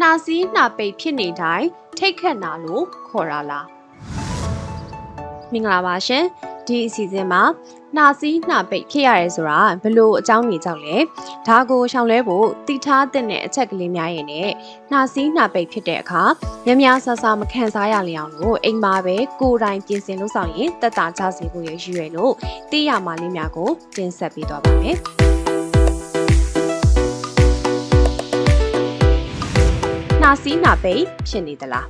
နှာစီးနှာပိတ်ဖြစ်နေတိုင်းထိတ်ခတ်နာလို့ခေါ်တာလားမင်္ဂလာပါရှင်ဒီအစီအစဉ်မှာနှာစီးနှာပိတ်ဖြစ်ရတယ်ဆိုတာဘလို့အကြောင်းတွေကြောင့်လဲဒါကိုရှောင်လဲဖို့တိထားတဲ့အချက်ကလေးများရဲ့နဲ့နှာစီးနှာပိတ်ဖြစ်တဲ့အခါများများဆဆမခံစားရလျောင်လို့အိမ်မှာပဲကိုယ်တိုင်ပြင်ဆင်လို့ဆောင်ရင်တက်တာကြစေဖို့ရည်ရွယ်လို့သိရမှလေးများကိုတင်ဆက်ပေးသွားပါမယ် နှာစီးနှာပိတ်ဖြစ်နေသလား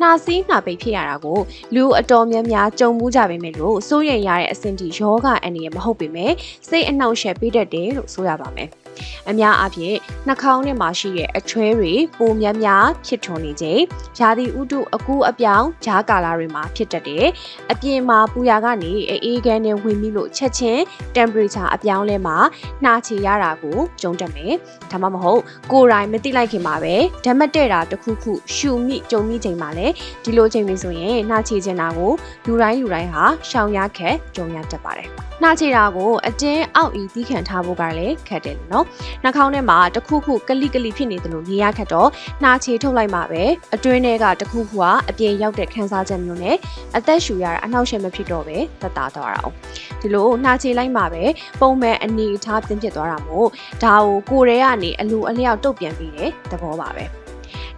နှာစီးနှာပိတ်ဖြစ်ရတာကိုလူအတော်များများကြုံမှုကြပေမဲ့လို့စိုးရိမ်ရတဲ့အဆင့်ထိယောဂအန္တရာယ်မဟုတ်ပေမဲ့စိတ်အနှောက်အယှက်ပေးတတ်တယ်လို့ဆိုရပါမယ်။ အများအားဖြင့်နှာခေါင်းထဲမှာရှိတဲ့အချွဲတွေပိုများများဖြစ်ထွန်းနေခြင်းယာဒီဥတုအကူအပြောင်းဂျားကာလာတွေမှာဖြစ်တတ်တယ်။အပြင်မှာပူရာကနေအေးခဲနဲ့ဝင်ပြီးလို့ချက်ချင်း temperature အပြောင်းလဲမှာနှာချေရတာကိုကြုံတတ်မယ်။ဒါမှမဟုတ်ကိုယ်တိုင်မသိလိုက်ခင်မှာပဲဓာတ်မတည့်တာတစ်ခုခုရှူမိကြုံမိချိန်မှာလည်းဒီလိုချိန်တွေဆိုရင်နှာချေချင်တာကိုလူတိုင်းလူတိုင်းဟာရှောင်ရခက်ကြုံရတတ်ပါတယ်။နှာချေတာကိုအတင်းအောက်ဤသီးခံထားဖို့ကလည်းခက်တယ်နော်နှာခေါင်းထဲမှာတခုခုကလိကလိဖြစ်နေတယ်လို့နေရခက်တော့နှာချေထုတ်လိုက်မှပဲအတွင်းထဲကတခုခုကအပြင်ရောက်တဲ့ခန်းစားချက်မျိုးနဲ့အသက်ရှူရတာအနှောက်အယှက်မဖြစ်တော့ပဲသက်သာသွားတာအောင်ဒီလိုနှာချေလိုက်မှပဲပုံမှန်အနေအထားပြင်ဖြစ်သွားတာမို့ဒါကိုကိုယ်ရဲကနေအလိုအလျောက်တုတ်ပြန်ပြီးတဲ့သဘောပါပဲ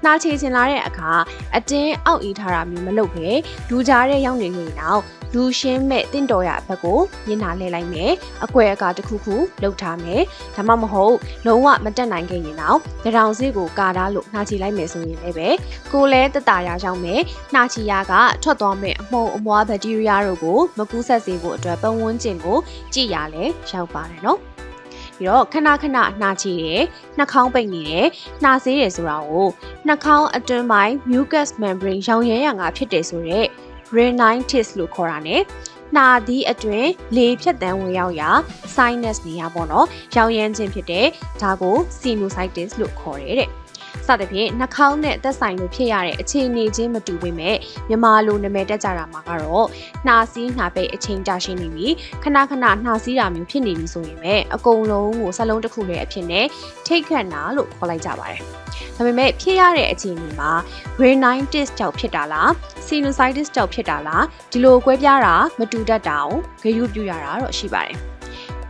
နှာချေချင်လာတဲ့အခါအတင်းအောက်အေးထားတာမျိုးမလုပ်ပဲဒူကြားတဲ့ရောက်နေနေတော့လူရှင်းမဲ့တင့်တော်ရဘက်ကိုမျက်နှာလဲလိုက်မယ်အကွယ်အကာတစ်ခုခုလှုပ်ထားမယ်ဒါမှမဟုတ်လုံးဝမတက်နိုင်ခဲ့ရင်တော့ကြောင်စေးကိုကာထားလို့နှာချီလိုက်မယ်ဆိုရင်လည်းပဲကိုယ်လဲတတရာရောက်မယ်နှာချီရကထွက်သွားမယ်အမှုံအမွားဘက်တီးရီးယားတို့ကိုမကူးဆက်စေဖို့အတွက်ပတ်ဝန်းကျင်ကိုကြည့်ရလဲရောက်ပါတယ်နော် ပြီးတော့ခဏခဏနှာချီရယ်နှာခေါင်းပိတ်နေရယ်နှာဆေးရယ်ဆိုတာကိုနှာခေါင်းအတွင်းပိုင်း mucus membrane ရောင်ရဲရငါဖြစ်တယ်ဆိုတော့ rhinitis လို့ခေါ်တာ ਨੇ နှာသီးအတွင်းလေဖြတ်တန်းဝင်ရောက်ရာ sinus နေရာပေါ့နော်ရောင်ရမ်းခြင်းဖြစ်တဲ့ဒါကို sinusitis လို့ခေါ်တယ်တဲ့ စသဖြင့်နှာခေါင်းနဲ့သက်ဆိုင်လို့ဖြစ်ရတဲ့အခြေအနေချင်းမတူပေမဲ့မြန်မာလိုနာမည်တက်ကြတာမှာကတော့နှာစီးနှာပိတ်အချိန်ကြာရှင်းနေပြီခဏခဏနှာစီးတာမျိုးဖြစ်နေပြီဆိုရင်ပဲအကုန်လုံးကိုစလုံးတစ်ခုလည်းအဖြစ်နဲ့ထိတ်ခတ်နာလို့ခေါ်လိုက်ကြပါတယ်ဒါပေမဲ့ဖြစ်ရတဲ့အခြေအနေမှာ rhinitis ကြောင့်ဖြစ်တာလား sinusitis ကြောင့်ဖြစ်တာလားဒီလိုကွဲပြားတာမတူတတ်တာကိုဂရုပြုရတာတော့ရှိပါတယ်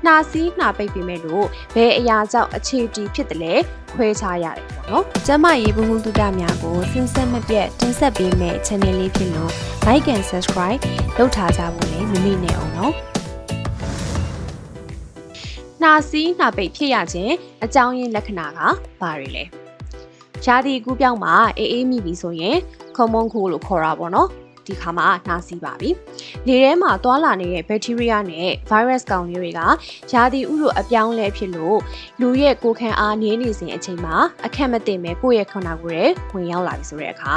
နှာစီးနှာပိတ်ပေမဲ့လို့ဘယ်အရာကြောင့်အခြေတီဖြစ်တယ်လဲခွဲခြားရတယ်ပေါ့နော်။ကျမရေးဘုံဘုံတုဒများကိုစင်ဆက်မပြတ်တင်ဆက်ပေးမယ့် channel လေးဖြစ်လို့ like and subscribe လုပ်ထားကြဖို့လည်းမမေ့နဲ့အောင်နော်။နှာစီးနှာပိတ်ဖြစ်ရခြင်းအကြောင်းရင်းလက္ခဏာကဘာတွေလဲ။ရာသီကူးပြောင်းမှာအေးအေးမိပြီဆိုရင်ခုံမုန်းခိုးလို့ခေါ်တာပေါ့နော် ဒီခါမှာနှာစီးပါပြီ။လေထဲမှာသွာလာနေတဲ့ဘက်တီးရီးယားနဲ့ virus ကောင်လေးတွေကရာသီဥတုအပြောင်းလဲဖြစ်လို့လူရဲ့ကိုယ်ခံအားနေနေစဉ်အချိန်မှာအခက်မသိမဲ့ကိုယ့်ရဲ့ခန္ဓာကိုယ်ရဲ့ဝင်ရောက်လာပြီဆိုတဲ့အခါ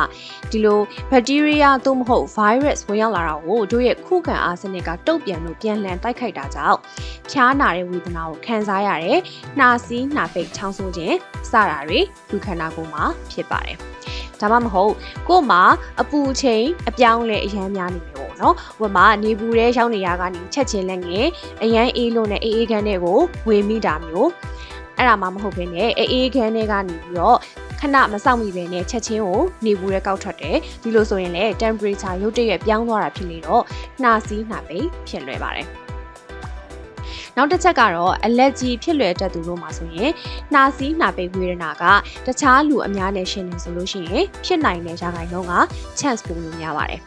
ဒီလိုဘက်တီးရီးယားသို့မဟုတ် virus ဝင်ရောက်လာတာကိုတို့ရဲ့ခုခံအားစနစ်ကတုတ်ပြန်လို့ပြန်လှန်တိုက်ခိုက်တာကြောင့်ဖျားနာတဲ့ဝေဒနာကိုခံစားရတယ်။နှာစီးနှာပိတ်ချောင်းဆိုးခြင်းစတာတွေလူခန္ဓာကိုယ်မှာဖြစ်ပါတယ်။ ဒါမှမဟုတ်ကို့မှာအပူချိန်အပြောင်းလဲအရန်များနေတယ်ပေါ့နော်ဟိုမှာနေပူတဲ့ရောက်နေရကနေချက်ချင်းလက်ငယ်အရန်အေးလို့နဲ့အေးအေးခန်းတွေကိုဝေမိတာမျိုးအဲ့ဒါမှမဟုတ်ဘဲနဲ့အေးအေးခန်းတွေကနေပြီးတော့ခဏမစောင့်မိပဲနဲ့ချက်ချင်းကိုနေဘူးရဲကောက်ထွက်တယ်ဒီလိုဆိုရင်လည်း temperature ရုတ်တရက်ပြောင်းသွားတာဖြစ်နေတော့နှာစီးနှာပိတ်ဖြစ်လွယ်ပါတယ် နောက်တစ်ချက်ကတော့ allergy ဖြစ်လွယ်တတ်သူတို့မှာဆိုရင်နှာစီးနှာပိတ်ဝေဒနာကတခြားလူအများနဲ့ရှင်နေဆိုလို့ရှိရင်ဖြစ်နိုင်တဲ့ရာခိုင်နှုန်းက chance ပိုလို့များပါတယ်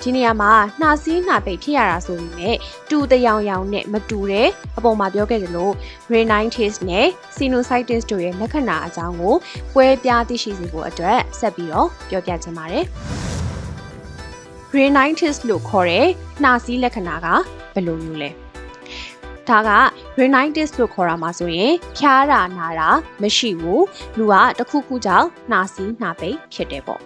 ဒီနေရာမှာနှာစီးနှာပိတ်ဖြစ်ရတာဆိုပေမဲ့တူတယောင်ယောင်နဲ့မတူတဲ့အပေါ်မှာပြောခဲ့တယ်လို့ rhinitis နဲ့ sinusitis တို့ရဲ့လက္ခဏာအကြောင်းကိုပွဲပြားသိရှိစေဖို့အတွက်ဆက်ပြီးတော့ပြောပြချင်ပါတယ် rhinitis လို့ခေါ်တဲ့နှာစီးလက္ခဏာကဘယ်လိုမျိုးလဲ ဒါက rhinitis လို့ခေါ်တာမှာဆိုရင်ဖျားတာနာတာမရှိဘူးလူကတခုခုကြောင့်နှာစီးနှာပိတ်ဖြစ်တယ်ပေါ့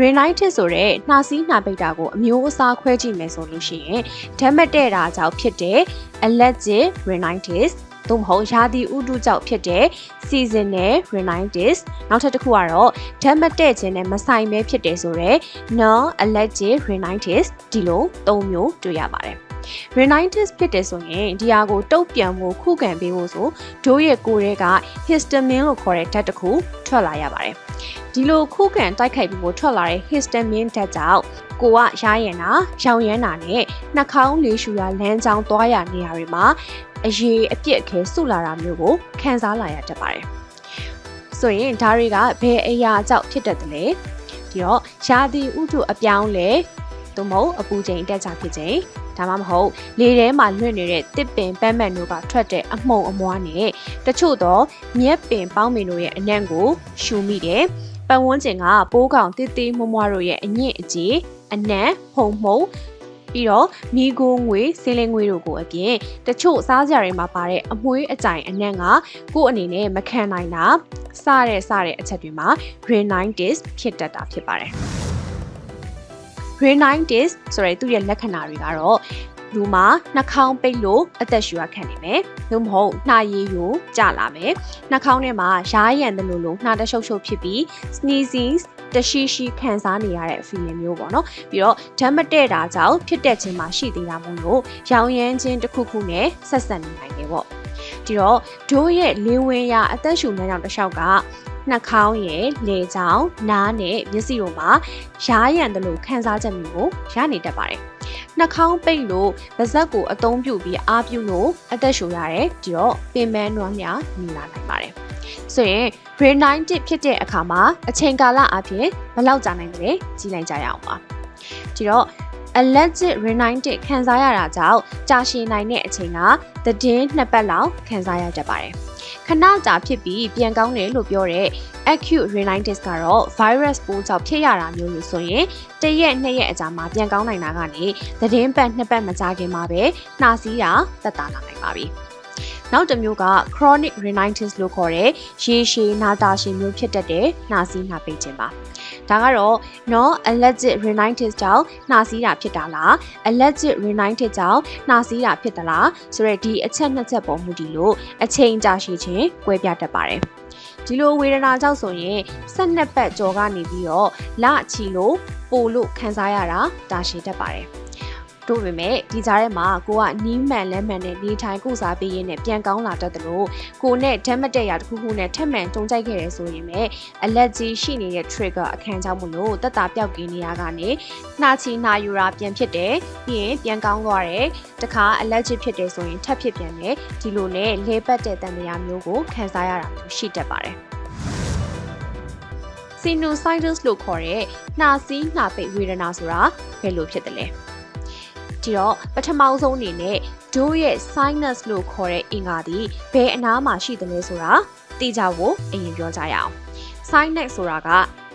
rhinitis ဆိုတဲ့နှာစီးနှာပိတ်တာကိုအမျိုးအစားခွဲကြည့်မယ်ဆိုလို့ရှိရင်ဓာတ်မတည့်တာကြောင့်ဖြစ်တဲ့ allergic rhinitis သို့မဟုတ်ရာသီဥတုကြောင့်ဖြစ်တဲ့ seasonal rhinitis နောက်ထပ်တစ်ခုကတော့ဓာတ်မတည့်ခြင်းနဲ့မဆိုင်ပဲဖြစ်တယ်ဆိုတော့ non allergic rhinitis ဒီလို၃မျိုးတွေ့ရပါတယ် rhinitis ဖြစ်တယ်ဆိုရင်ဒီဟာကိုတုတ်ပြန်ဖို့ခုခံပေးဖို့ဆိုဒိုးရဲ့ကိုယ်ထဲက histamine လို့ခေါ်တဲ့ဓာတ်တစ်ခုထွက်လာရပါတယ်ဒီလိုခုခံတိုက်ခိုက်ပြီးဖို့ထွက်လာတဲ့ histamine ဓာတ်ကြောင့်ကိုကရားရည်နာရောင်ရမ်းတာနဲ့နှာခေါင်းလေးရှူရလမ်းကြောင်းသွားရနေရာတွေမှာအရေးအပြစ်အခဲဆုလာတာမျိုးကိုခံစားလာရတတ်ပါတယ်ဆိုရင်ဒါတွေကဘယ်အရာကြောင့်ဖြစ်တတ်တယ်လဲဒီတော့ရာသီဥတုအပြောင်းလဲသို့မဟုတ်အပူချိန်တက်ကြဖြစ်ခြင်း ဒါမှမဟုတ်လေထဲမှာလွင့်နေတဲ့တစ်ပင်ပန်းမန်တို့ကထွက်တဲ့အမှုံအမွားနဲ့တချို့တော့မြက်ပင်ပေါင်းပင်တို့ရဲ့အနံ့ကိုရှူမိတယ်ပတ်ဝန်းကျင်ကပိုးကောင်တစ်သေးမွမွားတို့ရဲ့အညစ်အကြေးအနံ့ဟုံမှုံပြီးတော့မိโกငွေစင်းလင်းငွေတို့ကိုအပြင်တချို့စားစရာတွေမှာပါတဲ့အမွှေးအကြိုင်အနံ့ကကို့အနေနဲ့မခံနိုင်တာစတဲ့စတဲ့အချက်တွေမှာ rhinitis ဖြစ်တတ်တာဖြစ်ပါတယ် rhinitis ဆိုတဲ့သူ့ရဲ့လက္ခဏာတွေကတော့လူမှာနှာခေါင်းပိတ်လို့အသက်ရှူရခံနေမယ်။သို့မဟုတ်နှာရည်ယိုကျလာမယ်။နှာခေါင်းထဲမှာရားရံတယ်လို့လို့နှာတရှုပ်ရှုပ်ဖြစ်ပြီး sneezing တရှိရှိခံစားနေရတဲ့ feeling မျိုးပေါ့နော်ပြီးတော့ဓာတ်မတည့်တာကြောင့်ဖြစ်တဲ့ခြင်းမှာရှိသေးတာမို့လို့ရောင်ရမ်းခြင်းတစ်ခုခုနဲ့ဆက်ဆက်နေနိုင်တယ်ပေါ့ဒီတော့ဒိုးရဲ့လေဝင်ရအသက်ရှူလမ်းကြောင်းတစ်လျှောက်က နှာခေါင်းရဲ့လေချောင်းနားနဲ့မျက်စိတို့မှာရားရံတယ်လို့ခံစားချက်မျိုးကိုရနေတတ်ပါတယ်နှာခေါင်းပိတ်လို့ပါးစပ်ကိုအသုံးပြုပြီးအားပြုလို့အသက်ရှူရတယ်ဒီတော့ပင်ပန်းနွမ်းများနေလာနိုင်ပါတယ်ဆိုရင် brain 9ဖြစ်တဲ့အခါမှာအချိန်ကာလအပြင်ဘယ်လောက်ကြာနိုင်လဲကြည့်လိုက်ကြရအောင်ပါဒီတော့ allergic rhinitis ခံစားရတာကြောင့်ကြာရှည်နိုင်တဲ့အချိန်ကသတင်းနှစ်ပတ်လောက်ခံစားရတတ်ပါတယ် ခဏကြာဖြစ်ပြီးပြန်ကောင်းတယ်လို့ပြောတဲ့ acute rhinitis ကတော့ virus ပိုးကြောင့်ဖြစ်ရတာမျိုးလို့ဆိုရင်တရက်နှစ်ရက်အကြာမှာပြန်ကောင်းနိုင်တာကနေသတင်းပတ်နှစ်ပတ်မကြာခင်မှာပဲနှာစီးတာတက်တာလာနိုင်ပါပြီ။ နောက်တစ်မျိုးက chronic rhinitis လို့ခေါ်တဲ့ရေရှည်နာတာရှည်မျိုးဖြစ်တတ်တဲ့နှာစီးနှာပိတ်ခြင်းပါဒါကတော့ non allergic rhinitis ကြောင့်နှာစီးတာဖြစ်တာလား allergic rhinitis ကြောင့်နှာစီးတာဖြစ်သလားဆိုတဲ့ဒီအချက်နှစ်ချက်ပေါ်မူတည်လို့အချိန်ကြာရှည်ခြင်းကွဲပြားတတ်ပါတယ်ဒီလိုဝေဒနာကြောင့်ဆိုရင်၁၂ပတ်ကြော်ကနေပြီးတော့လချီလို့ပိုလို့ခံစားရတာတာရှည်တတ်ပါတယ် တို့ပေမဲ့ဒီကြားထဲမှာကိုကနီးမှန်လက်မှန်နဲ့နေထိုင်ကုစားပေးရင်းနဲ့ပြန်ကောင်းလာတတ်တယ်လို့ကိုနဲ့ဓာတ်မတက်ရတစ်ခုခုနဲ့ထက်မှန်တုံကြိုက်ခဲ့တယ်ဆိုရင်ပဲ allergy ရှိနေတဲ့ trigger အခန်းကြောင့်မလို့တက်တာပြောက်ကင်းနေရကနေနှာချီနှာယူတာပြန်ဖြစ်တယ်ပြီးရင်ပြန်ကောင်းသွားတယ်တခါ allergy ဖြစ်တယ်ဆိုရင်ထပ်ဖြစ်ပြန်တယ်ဒီလိုနဲ့လဲပတ်တဲ့တန်တရားမျိုးကိုခံစားရတာမျိုးရှိတတ်ပါတယ် sinusitis လို့ခေါ်တဲ့နှာစီးနှာပိတ်ဝေဒနာဆိုတာဘယ်လိုဖြစ်တယ်လဲ ဒီတော့ပထမဆုံးအနေနဲ့ဒိုးရဲ့ sinus လို့ခေါ်တဲ့အင်္ဂါသည်ဘယ်အနားမှာရှိတယ်လဲဆိုတာသိကြဖို့အရင်ပြောကြရအောင် sinus ဆိုတာက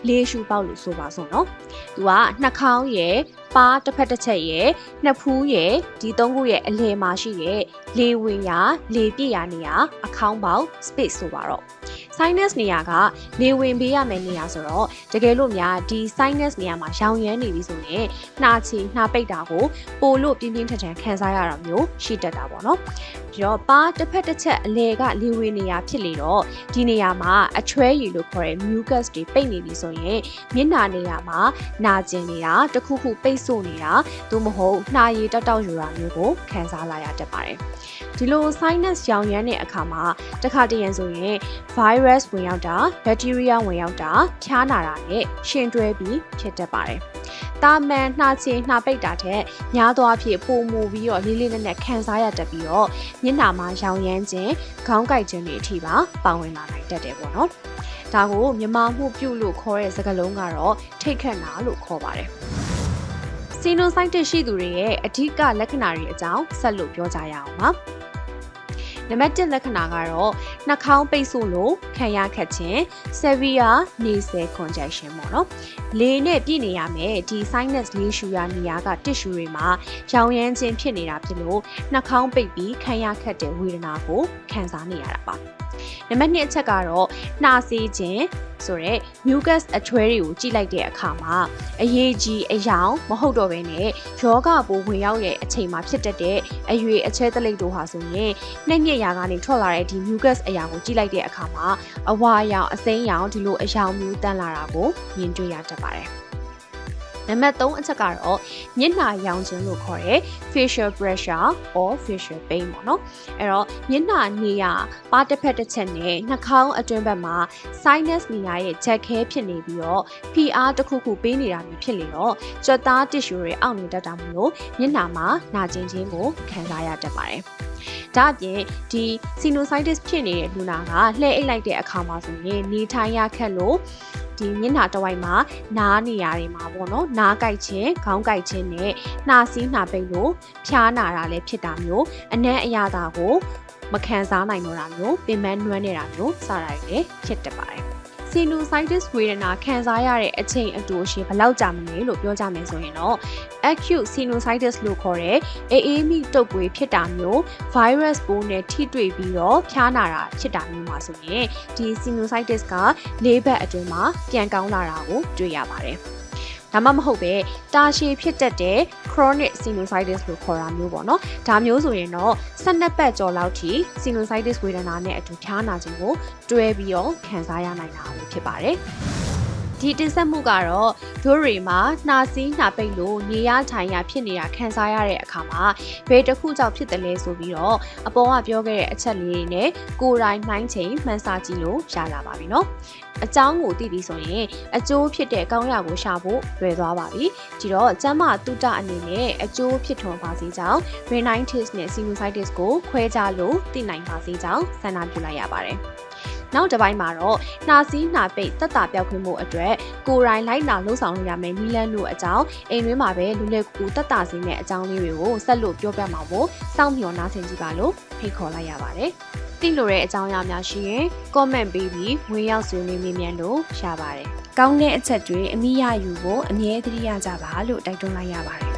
လေရှူပေါက်လို့ဆိုပါစို့နော်သူကနှာခေါင်းရဲ့ပါတစ်ဖက်တစ်ချက်ရဲ့နှစ်ဖူးရဲ့ဒီသုံးခုရဲ့အလယ်မှာရှိတဲ့လေဝင်ရာလေပြည့်ရာနေရာအခေါင်းပေါက် space ဆိုပါတော့ sinus နေရာကလေဝင်ပေးရမယ့်နေရာဆိုတော့တကယ်လို့များဒီ sinus နေရာမှာရောင်ရမ်းနေပြီဆိုရင်နှာချီနှာပိတ်တာကိုပိုလို့ပြင်းပြင်းထန်ထန်ခံစားရတာမျိုးရှိတတ်တာပေါ့နော်ဒီတော့ပါတစ်ဖက်တစ်ချက်အလေကလေဝင်နေရာဖြစ်လေတော့ဒီနေရာမှာအချွဲရည်လို့ခေါ်တဲ့ mucus တွေပိတ်နေပြီဆိုရင်မျက်နှာနေရာမှာနာကျင်နေတာတခုခုပိတ်ဆို့နေတာသို့မဟုတ်နှာရည်တောက်တောက်ယူတာမျိုးကိုခံစားလာရတတ်ပါတယ်ဒီလို sinus ရောင်ရမ်းတဲ့အခါမှာတခါတရံဆိုရင် virus ဝင်ရောက်တာ bacteria ဝင်ရောက်တာဖျားနာတာနဲ့ရှင်တွဲပြီးဖြစ်တတ်ပါတယ်။တာမန်နှာချေနှာပိတ်တာတဲ့များသောအားဖြင့်ပုံမူပြီးတော့လေးလေးနက်နက်ခံစားရတတ်ပြီးတော့မျက်နှာမှာရောင်ရမ်းခြင်းခေါင်းကိုက်ခြင်းတွေအထိပါပါဝင်လာနိုင်တတ်တယ်ပေါ့နော်။ဒါကိုမြမမှုပြုလို့ခေါ်တဲ့စကားလုံးကတော့ထိတ်ခတ်နာလို့ခေါ်ပါတယ်။ sinusitis ရှိသူတွေရဲ့အဓိကလက္ခဏာတွေအကြောင်းဆက်လို့ပြောကြရအောင်ပါ။ နံပါတ်1လက္ခဏာကတော့နှာခေါင်းပိတ်ဆို့လို့ခံရခက်ခြင်း severe nasal congestion ပေါ့နော်လေနဲ့ပြည့်နေရမယ်ဒီ sinus လေးရှူရနေရာကတစ်ရှူတွေမှာရောင်ရမ်းခြင်းဖြစ်နေတာဖြစ်လို့နှာခေါင်းပိတ်ပြီးခံရခက်တဲ့ဝေဒနာကိုခံစားနေရတာပါ နံပါတ်2အချက်ကတော့နှာစေးခြင်းဆိုတော့ mucus အချွဲတွေကိုကြည့်လိုက်တဲ့အခါမှာအရေးကြီးအယောင်မဟုတ်တော့ဘဲနဲ့ယောဂပိုးဝင်ရောက်ရဲ့အချိန်မှာဖြစ်တတ်တဲ့အရွေအချဲတလိပ်တို့ဟာဆိုရင်နှိမ့်ညက်ရာကနေထွက်လာတဲ့ဒီ mucus အရာကိုကြည့်လိုက်တဲ့အခါမှာအဝါရောင်အစိမ်းရောင်ဒီလိုအယောင်မျိုးတန်းလာတာကိုမြင်တွေ့ရတတ်ပါတယ်။ နံပါတ်3အချက်ကတော့မျက်နှာရောင်ခြင်းလို့ခေါ်တဲ့ facial pressure or facial pain ပေါ့နော်အဲ့တော့မျက်နှာနေရပါတစ်ဖက်တစ်ချက်နဲ့နှာခေါင်းအတွင်းဘက်မှာ sinus နေရရဲ့ချက်ခဲဖြစ်နေပြီးတော့ PR တစ်ခုခုပေးနေတာမျိုးဖြစ်လေတော့ကြွက်သား tissue တွေအောင့်နေတတ်တာမို့လို့မျက်နှာမှာနာကျင်ခြင်းကိုခံစားရတတ်ပါတယ်ဒါအပြင်ဒီ sinusitis ဖြစ်နေတဲ့လူနာကလှည့်အိတ်လိုက်တဲ့အခါမှာဆိုရင်နေထိုင်ရခက်လို့ ဒီမျက်နှာတစ်ဝိုက်မှာနားနေရာတွေမှာပေါ့နော်နားကြိုက်ခြင်းခေါင်းကြိုက်ခြင်းနဲ့နှာစီးနှာပိတ်လို့ဖျားနာတာလည်းဖြစ်တာမျိုးအနံ့အရသာကိုမခံစားနိုင်တော့တာမျိုးပင်ပန်းနွမ်းနေတာမျိုးစတာတွေလည်းဖြစ်တတ်ပါတယ် sinusitis ဝေဒနာခံစားရတဲ့အချိန်အတူရှိဘယ်လောက်ကြာမလဲလို့ပြောကြမယ်ဆိုရင်တော့ acute sinusitis လို့ခေါ်တဲ့အေးအေးမိတုပ်ကွေးဖြစ်တာမျိုး virus ပိုးနဲ့ထိတွေ့ပြီးတော့ဖျားနာတာဖြစ်တာမျိုးမှာဆိုရင်ဒီ sinusitis က၄ဘက်အတွင်းမှာပြန်ကောင်းလာတာကိုတွေ့ရပါတယ်ဒါမှမဟုတ်ပဲတာရှည်ဖြစ်တတ်တဲ့ chronic sinusitis လို့ခေါ်တာမျိုးပေါ့နော်ဒါမျိုးဆိုရင်တော့12ပတ်ကျော်လောက်ထိ sinusitis ဝေဒနာနဲ့အတူဖျားနာခြင်းကိုတွဲပြီးတော့ခံစားရနိုင်တာပဲဖြစ်ပါတယ် ဒီတင်ဆက်မှုကတော့ဒိုးရီမှာနှာစီးနှာပိတ်လို့နေရထိုင်ရဖြစ်နေတာခံစားရတဲ့အခါမှာဘယ်တစ်ခုကြောင့်ဖြစ်တယ်လဲဆိုပြီးတော့အပေါ်ကပြောခဲ့တဲ့အချက်လေးတွေနဲ့ကိုယ်တိုင်နှိုင်းချိန်မှန်းဆကြည့်လို့ရလာပါပြီเนาะအကြောင်းကိုသိပြီဆိုရင်အကျိုးဖြစ်တဲ့ကောင်းရကိုရှာဖို့လွယ်သွားပါပြီဒီတော့ကျမ်းမာတုတအနေနဲ့အကျိုးဖြစ်ထွန်းပါစေကြောင်း rhinitis နဲ့ sinusitis ကိုခွဲခြားလို့သိနိုင်ပါစေကြောင်းဆန္ဒပြုလိုက်ရပါတယ် နောက်တစ်ပိုင်းမှာတော့နှာစီးနှာပိတ်တက်တာပြောက်ခွင့်မှုအတွက်ကိုယ်တိုင်လိုက်နာလှုပ်ဆောင်လို့ရမယ်နီလန်းတို့အကြောင်းအိမ်တွင်းမှာပဲလူလက်ကူတက်တာစေမယ့်အကြောင်းလေးတွေကိုဆက်လို့ပြောပြမှာမို့စောင့်မျှော်နားဆင်ကြည့်ပါလို့ဖိတ်ခေါ်လိုက်ရပါတယ်သိလိုတဲ့အကြောင်းအရာများရှိရင် comment ပေးပြီးဝင်ရောက်ဆွေးနွေးမေးမြန်းလို့ရပါတယ်။ကောင်းတဲ့အချက်တွေအမိရယူဖို့အမြဲတမ်းရကြပါလို့တိုက်တွန်းလိုက်ရပါတယ်